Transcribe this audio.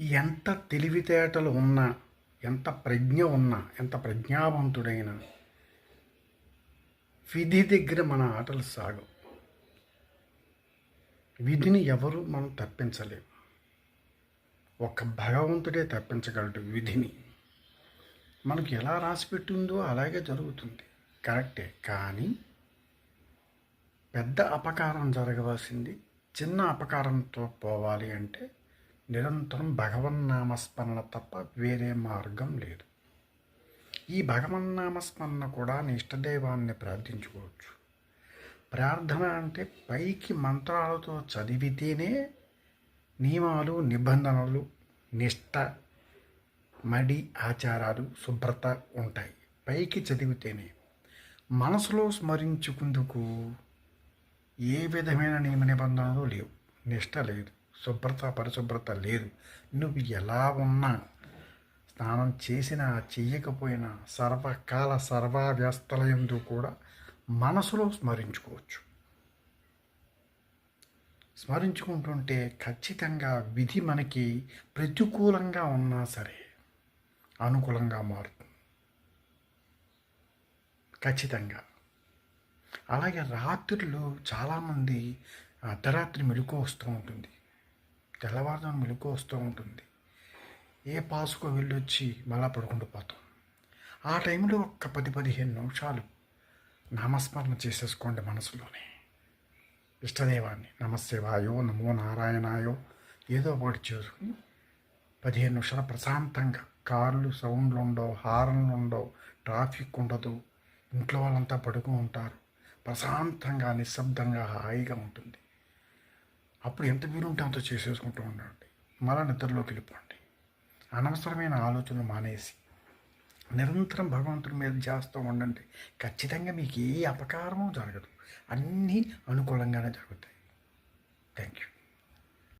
ఎంత తెలివితేటలు ఉన్నా ఎంత ప్రజ్ఞ ఉన్నా ఎంత ప్రజ్ఞావంతుడైనా విధి దగ్గర మన ఆటలు సాగవు. విధిని ఎవరు మనం తప్పించలేము. ఒక భగవంతుడే తప్పించగలడు విధిని. మనకు ఎలా రాసిపెట్టిందో అలాగే జరుగుతుంది. కరెక్టే. కానీ పెద్ద అపకారం జరగవలసింది చిన్న అపకారంతో పోవాలి అంటే నిరంతరం భగవన్నామస్మరణ తప్ప వేరే మార్గం లేదు. ఈ భగవన్నామస్మరణ కూడా నీ ఇష్టదైవాన్ని ప్రార్థించుకోవచ్చు. ప్రార్థన అంటే పైకి మంత్రాలతో చదివితేనే నియమాలు నిబంధనలు నిష్ట మడి ఆచారాలు శుభ్రత ఉంటాయి. పైకి చదివితేనే మనసులో స్మరించుకుందుకు ఏ విధమైన నియమ నిబంధనలు లేవు. నిష్ట లేదు. శుభ్రత పరిశుభ్రత లేదు. నువ్వు ఎలా ఉన్నా స్నానం చేసినా చెయ్యకపోయినా సర్వకాల సర్వావ్యస్తలయందు కూడా మనసులో స్మరించుకోవచ్చు. స్మరించుకుంటుంటే ఖచ్చితంగా విధి మనకి ప్రతికూలంగా ఉన్నా సరే అనుకూలంగా మారుతుంది. ఖచ్చితంగా. అలాగే రాత్రులు చాలామంది అర్ధరాత్రి మెలకు వస్తూ ఉంటుంది. తెల్లవారుజాము మెలకు వస్తూ ఉంటుంది. ఏ పాసుకో వెళ్ళొచ్చి మళ్ళా పడుకుంటూ పోతాం. ఆ టైంలో ఒక్క పది పదిహేను నిమిషాలు నామస్మరణ చేసేసుకోండి మనసులోనే. ఇష్టదేవాన్ని నమశివాయో నమో నారాయణాయో ఏదో ఒకటి చేసుకుని పదిహేను నిమిషాలు ప్రశాంతంగా కార్లు సౌండ్లు ఉండవు హార్న్లు ఉండవు ట్రాఫిక్ ఉండదు. ఇంట్లో వాళ్ళంతా పడుకు ఉంటారు. ప్రశాంతంగా నిశ్శబ్దంగా హాయిగా ఉంటుంది. అప్పుడు ఎంత వీలుంటే అంత చేసేసుకుంటూ ఉండండి. మళ్ళా నిద్రలోకి వెళ్ళిపోండి. అనవసరమైన ఆలోచనలు మానేసి నిరంతరం భగవంతుడి మీద చేస్తూ ఉండండి. ఖచ్చితంగా మీకు ఏ అపకారము జరగదు. అన్నీ అనుకూలంగానే జరుగుతాయి. Thank you